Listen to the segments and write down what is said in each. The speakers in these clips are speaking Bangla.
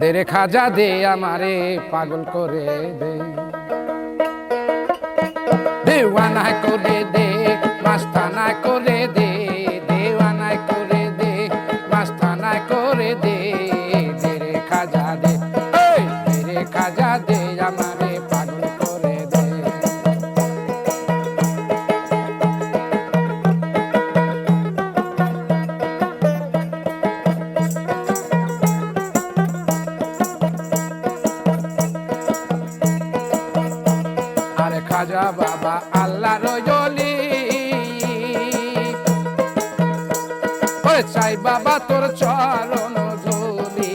দেরে খাজা দে আমারে পাগল করে দে। দেওয়ানা করে দে। আরে খাজা বাবা আল্লাহ রজলি চাই বাবা, তোর চরণ ধুলি।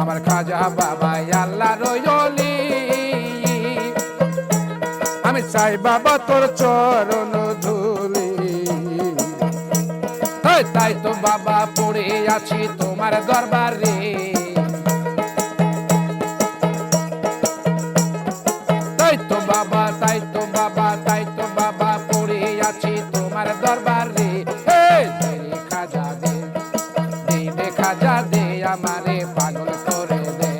আমার খাজা বাবা আল্লাহ রজলি আমি চাই বাবা, তোর চরণ ধুলি। তাই তো বাবা পড়ে আছি তোমার দরবারে। দরবারে দেরি খাজা দে দে খাজা দে, আমারে পাগল করে দে।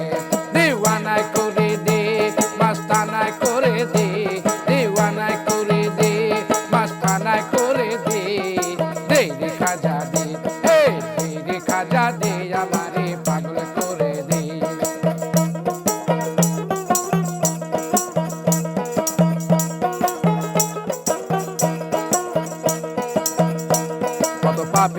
দিওয়ানায় করে দে, মাস্তানায় করে দে, দিওয়ানায় করে দে, মাস্তানায় করে দে। দে রে খাজা দে রে খাজা দে, আমারে পাগল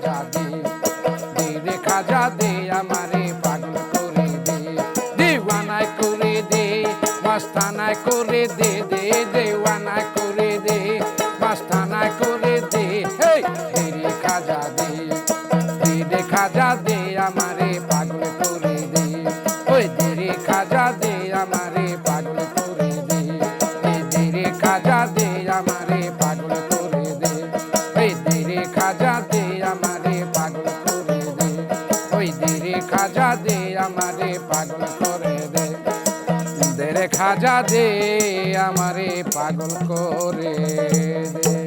খাজা দে দে রে খাজা দে আমারে পাগল করে দে। দিওয়ানায় করে দে, মাস্তানায় করে দে দে খাজা দে আমারে পাগল করে দে। দে রে খাজা দে আমারে পাগল করে দে।